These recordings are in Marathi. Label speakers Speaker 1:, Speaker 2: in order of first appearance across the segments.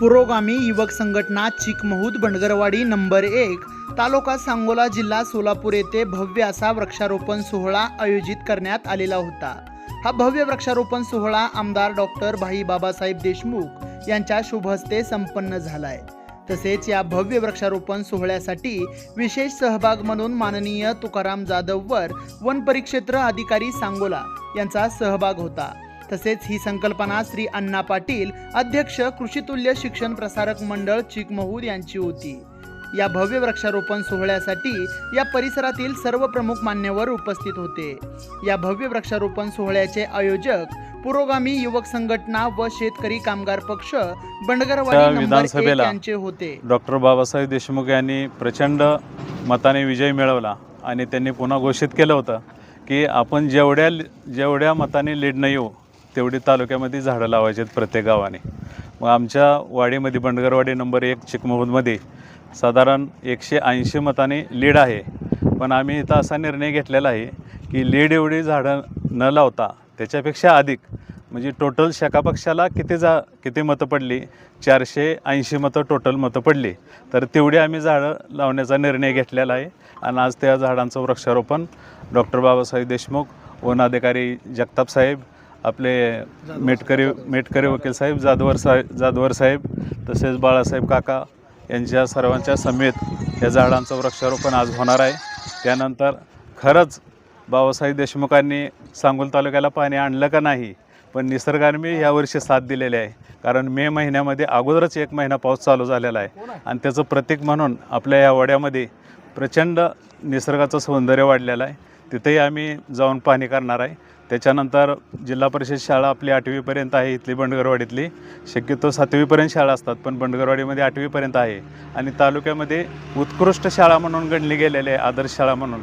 Speaker 1: पुरोगामी युवक संघटना चिकमहूद बंडगरवाडी नंबर एक तालुका सांगोला जिल्हा सोलापूर येथे भव्य असा वृक्षारोपण सोहळा आयोजित करण्यात आलेला होता. हा भव्य वृक्षारोपण सोहळा आमदार डॉक्टर भाई बाबासाहेब देशमुख यांच्या शुभ हस्ते संपन्न झालाय. तसेच या भव्य वृक्षारोपण सोहळ्यासाठी विशेष सहभाग म्हणून माननीय तुकाराम जाधववर वन परिक्षेत्र अधिकारी सांगोला यांचा सहभाग होता. तसेच ही संकल्पना श्री अण्णा पाटील अध्यक्ष कृषीतुल्य शिक्षण प्रसारक मंडळ चिकमहूद यांची होती. या भव्य वृक्षारोपण सोहळ्यासाठी या परिसरातील सर्व प्रमुख मान्यवर उपस्थित होते. या भव्य वृक्षारोपण सोहळ्याचे आयोजक पुरोगामी युवक संघटना व शेतकरी कामगार पक्ष बंडगरवाडी
Speaker 2: विधानसभेला
Speaker 1: यांचे होते.
Speaker 2: डॉक्टर बाबासाहेब देशमुख यांनी प्रचंड मताने विजय मिळवला आणि त्यांनी पुन्हा घोषित केलं होतं की आपण जेवढ्या जेवढ्या मताने लीडनं येऊ तेवढी तालुक्यामध्ये झाडं लावायची आहेत प्रत्येक गावाने. मग आमच्या वाडीमध्ये बंडगरवाडी नंबर एक चिकमहूदमध्ये साधारण एकशे ऐंशी मताने लीड आहे. पण आम्ही इथं असा निर्णय घेतलेला आहे की लीड एवढी झाडं न लावता त्याच्यापेक्षा अधिक म्हणजे टोटल शाखापक्षाला किती जा किती मतं पडली? चारशे ऐंशी मतं टोटल मतं पडली. तर तेवढी आम्ही झाडं लावण्याचा निर्णय घेतलेला आहे. आणि आज त्या झाडांचं वृक्षारोपण डॉक्टर बाबासाहेब देशमुख वन अधिकारी जगताप साहेब आपले मेटकरी मेटकरी वकील साहेब जाधवर साहेब जाधवर साहेब तसेच बाळासाहेब काका यांच्या सर्वांच्या समेत या झाडांचं वृक्षारोपण आज होणार आहे. त्यानंतर खरंच बाबासाहेब देशमुखांनी सांगोल तालुक्याला पाणी आणलं का नाही पण निसर्गाने यावर्षी साथ दिलेली आहे. कारण मे महिन्यामध्ये अगोदरच एक महिना पाऊस चालू झालेला आहे. आणि त्याचं प्रतीक म्हणून आपल्या या वड्यामध्ये प्रचंड निसर्गाचं सौंदर्य वाढलेलं आहे. तिथेही आम्ही जाऊन पाहणी करणार आहे. त्याच्यानंतर जिल्हा परिषद शाळा आपली आठवीपर्यंत आहे इथली बंडगरवाडीतली. शक्यतो सातवीपर्यंत शाळा असतात पण बंडगरवाडीमध्ये आठवीपर्यंत आहे. आणि तालुक्यामध्ये उत्कृष्ट शाळा म्हणून गणली गेलेली आहे आदर्श शाळा म्हणून.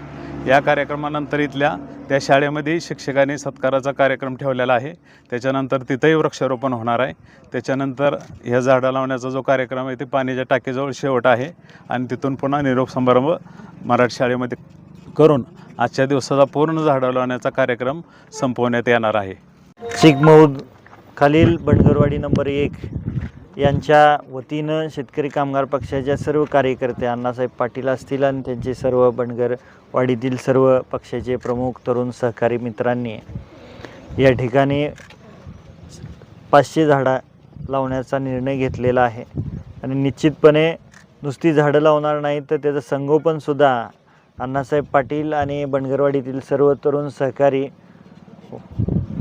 Speaker 2: या कार्यक्रमानंतर इथल्या त्या शाळेमध्ये शिक्षकांनी सत्काराचा कार्यक्रम ठेवलेला आहे. त्याच्यानंतर तिथंही वृक्षारोपण होणार आहे. त्याच्यानंतर ह्या झाडं लावण्याचा जो कार्यक्रम आहे ते पाण्याच्या टाकीजवळ शेवट आहे. आणि तिथून पुन्हा निरोप समारंभ मराठी शाळेमध्ये करून आजच्या दिवसाचा पूर्ण झाडं लावण्याचा कार्यक्रम संपवण्यात येणार आहे.
Speaker 3: चिकमौद खालील बंडगरवाडी नंबर एक यांच्या वतीनं शेतकरी कामगार पक्षाच्या सर्व कार्यकर्ते अण्णासाहेब पाटील असतील आणि त्यांचे सर्व बनगरवाडीतील सर्व पक्षाचे प्रमुख तरुण सहकारी मित्रांनी या ठिकाणी पाचशे झाडं लावण्याचा निर्णय घेतलेला आहे. आणि निश्चितपणे नुसती झाडं लावणार नाही तर त्याचं संगोपनसुद्धा अण्णासाहेब पाटील आणि बनगरवाडीतील सर्व तरुण सहकारी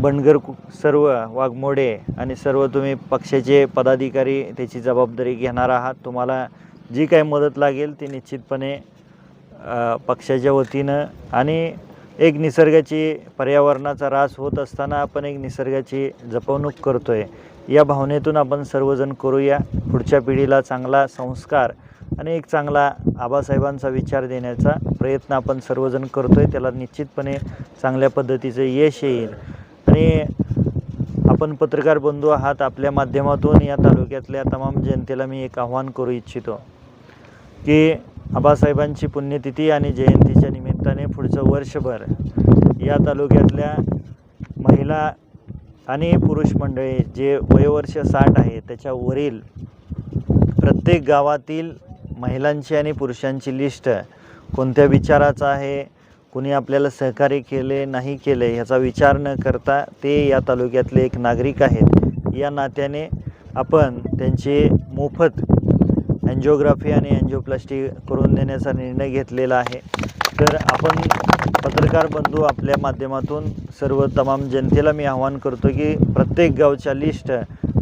Speaker 3: बनगर कु- सर्व वाघमोडे आणि सर्व तुम्ही पक्षाचे पदाधिकारी त्याची जबाबदारी घेणार आहात. तुम्हाला जी काही मदत लागेल ती निश्चितपणे पक्षाच्या वतीनं आणि एक निसर्गाची पर्यावरणाचा ऱ्हास होत असताना आपण एक निसर्गाची जपवणूक करतो आहे या भावनेतून आपण सर्वजण करूया. पुढच्या पिढीला चांगला संस्कार आणि एक चांगला आबासाहेबांचा विचार देण्याचा प्रयत्न आपण सर्वजण करतो आहे त्याला निश्चितपणे चांगल्या पद्धतीचं यश येईल. आणि आपण पत्रकार बंधू आहात आपल्या माध्यमातून या तालुक्यातल्या तमाम जनतेला मी एक आव्हान करू इच्छितो की आबासाहेबांची पुण्यतिथी आणि जयंतीच्या निमित्ताने पुढचं वर्षभर या तालुक्यातल्या महिला आणि पुरुष मंडळी जे वयोवर्ष साठ आहे त्याच्यावरील प्रत्येक गावातील महिलांची आणि पुरुषांची लिस्ट कोणत्या विचाराचा आहे कुणी आपल्याला सहकार्य केले नाही केले ह्याचा विचार न करता ते या तालुक्यातले एक नागरिक आहेत. या नात्याने आपण त्यांचे मोफत अँजिओग्राफी आणि अँजिओप्लास्टी करून देण्याचा निर्णय घेतलेला आहे. तर आपण पत्रकार बंधू आपल्या माध्यमातून सर्व तमाम जनतेला मी आवाहन करतो की प्रत्येक गावच्या लिस्ट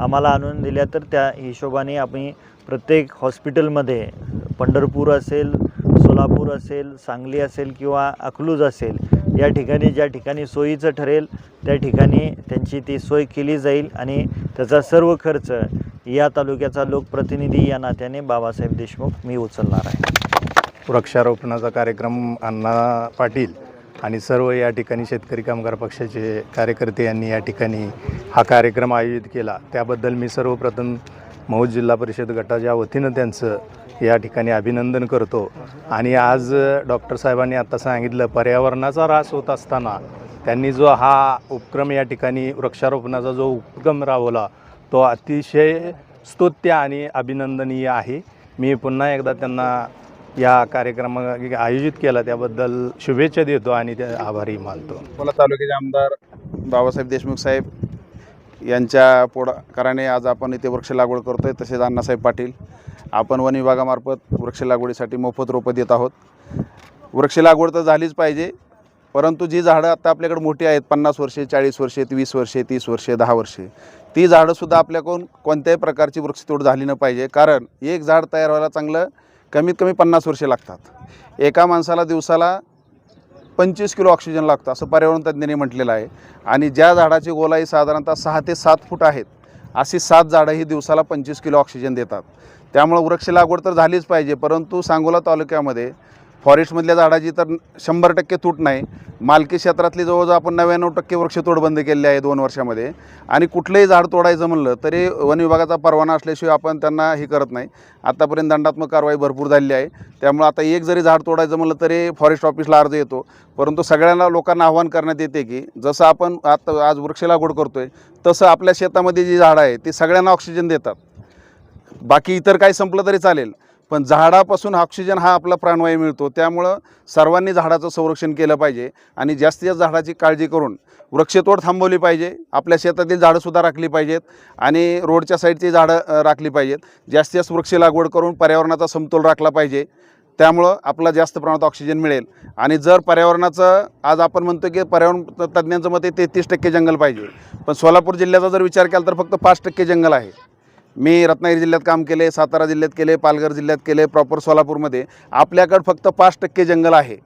Speaker 3: आम्हाला आणून दिल्या तर त्या हिशोबाने आम्ही प्रत्येक हॉस्पिटलमध्ये पंढरपूर असेल सोलापूर असेल सांगली असेल किंवा अकलूज असेल या ठिकाणी ज्या ठिकाणी सोयीचं ठरेल त्या ठिकाणी त्यांची ती सोय केली जाईल आणि त्याचा सर्व खर्च या तालुक्याचा लोकप्रतिनिधी या नात्याने बाबासाहेब देशमुख मी उचलणार आहे.
Speaker 4: वृक्षारोपणाचा कार्यक्रम अण्णा पाटील आणि सर्व या ठिकाणी शेतकरी कामगार पक्षाचे कार्यकर्ते यांनी या ठिकाणी हा कार्यक्रम आयोजित केला. त्याबद्दल मी सर्वप्रथम मौज जिल्हा परिषद गटाच्या वतीनं त्यांचं या ठिकाणी अभिनंदन करतो. आणि आज डॉक्टर साहेबांनी आता सांगितलं पर्यावरणाचा ऱ्हास होत असताना त्यांनी जो हा उपक्रम या ठिकाणी वृक्षारोपणाचा जो उपक्रम राबवला तो अतिशय स्तुत्य आणि अभिनंदनीय आहे. मी पुन्हा एकदा त्यांना या कार्यक्रम आयोजित केला त्याबद्दल शुभेच्छा देतो आणि त्या आभारी मानतो.
Speaker 5: मला तालुक्याचे आमदार बाबासाहेब देशमुख साहेब यांच्या पुढाकाराने आज आपण इथे वृक्ष लागवड करतो आहे तसेच अण्णासाहेब पाटील. आपण वन विभागामार्फत वृक्ष लागवडीसाठी मोफत रोपं देत आहोत. वृक्ष लागवड तर झालीच पाहिजे परंतु जी झाडं आता आपल्याकडे मोठी आहेत पन्नास वर्षे चाळीस वर्षे वीस वर्षे तीस वर्षे दहा वर्षे ती झाडंसुद्धा आपल्याकडून कोणत्याही प्रकारची वृक्षतोड झाली न पाहिजे. कारण एक झाड तयार व्हायला चांगलं कमीत कमी पन्नास वर्षे लागतात. एका माणसाला दिवसाला पंचवीस किलो ऑक्सिजन लागतं असं पर्यावरण तज्ज्ञांनी म्हटलेलं आहे. आणि ज्या झाडाची गोलाई साधारणतः सहा ते सात फूट आहेत अशी सात झाडं ही दिवसाला पंचवीस किलो ऑक्सिजन देतात. त्यामुळं वृक्ष लागवड तर झालीच पाहिजे परंतु सांगोला तालुक्यामध्ये फॉरेस्टमधल्या झाडाची तर शंभर टक्के तूट नाही. मालकी क्षेत्रातली जवळजवळ आपण नव्याण्णव टक्के वृक्षतोड बंद केलेली आहे दोन वर्षामध्ये. आणि कुठलंही झाड तोडायचं म्हणलं तरी वन विभागाचा परवाना असल्याशिवाय आपण त्यांना हे करत नाही. आतापर्यंत दंडात्मक कारवाई भरपूर झालेली आहे. त्यामुळे आता एक जरी झाड तोडायचं म्हणलं तरी फॉरेस्ट ऑफिसला अर्ज येतो. परंतु सगळ्यांना लोकांना आव्हान करण्यात येते की जसं आपण आता आज वृक्ष लागवड करतोय तसं आपल्या शेतामध्ये जी झाडं आहे ती सगळ्यांना ऑक्सिजन देतात. बाकी इतर काही संपलं तरी चालेल. पण झाडापासून ऑक्सिजन हा आपला प्राणवायू मिळतो. त्यामुळं सर्वांनी झाडाचं संरक्षण केलं पाहिजे आणि जास्तीत जास्त झाडाची काळजी करून वृक्षतोड थांबवली पाहिजे. आपल्या शेतातील झाडंसुद्धा राखली पाहिजेत आणि रोडच्या साईडची झाडं राखली पाहिजेत. जास्तीत जास्त वृक्ष लागवड करून पर्यावरणाचा समतोल राखला पाहिजे. त्यामुळं आपला जास्त प्रमाणात ऑक्सिजन मिळेल. आणि जर पर्यावरणाचं आज आपण म्हणतो की पर्यावरण तज्ज्ञांचं मते तेहतीस टक्के जंगल पाहिजे. पण सोलापूर जिल्ह्याचा जर विचार केला तर फक्त पाच टक्के जंगल आहे. मी रत्नागिरी जिल्ह्यात काम केले सातारा जिल्ह्यात केले पालघर जिल्ह्यात केले प्रॉपर सोलापूरमध्ये. आपल्याकडं फक्त पाच टक्के जंगल आहे.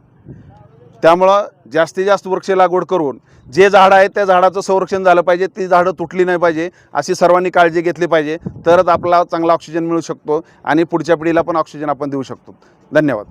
Speaker 5: त्यामुळं जास्तीत जास्त वृक्ष लागवड करून जे झाडं आहेत त्या झाडाचं संरक्षण झालं पाहिजे ती झाडं तुटली नाही पाहिजे अशी सर्वांनी काळजी घेतली पाहिजे. तरच आपला चांगला ऑक्सिजन मिळू शकतो आणि पुढच्या पिढीला पण ऑक्सिजन आपण देऊ शकतो. धन्यवाद.